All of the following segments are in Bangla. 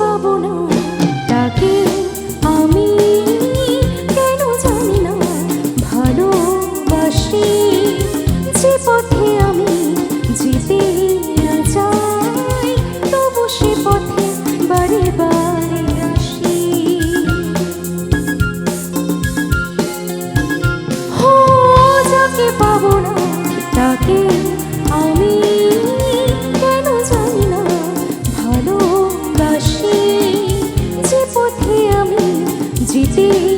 পাবো না তাকে আমি কেন জানি না? ভালোবাসি যে পথে আমি যেতে চাই, তবু সে পথে বারে বারে আসি। পাবো না, তাকে You.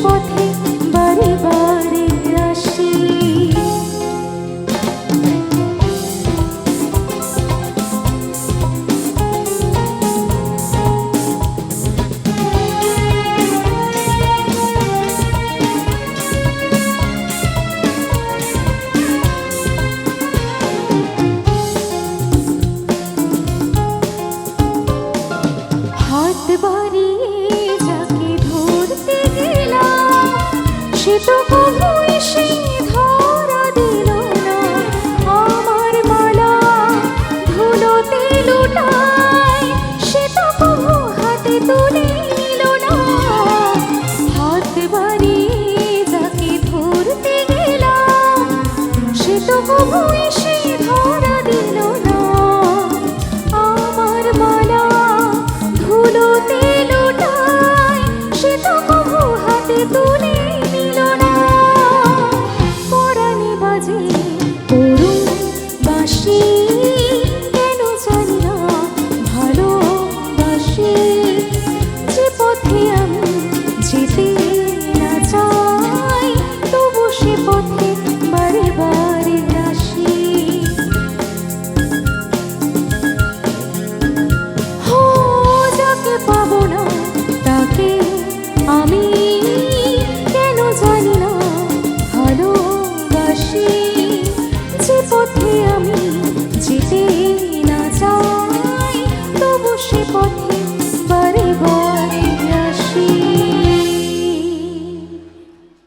不停 তো Thank you.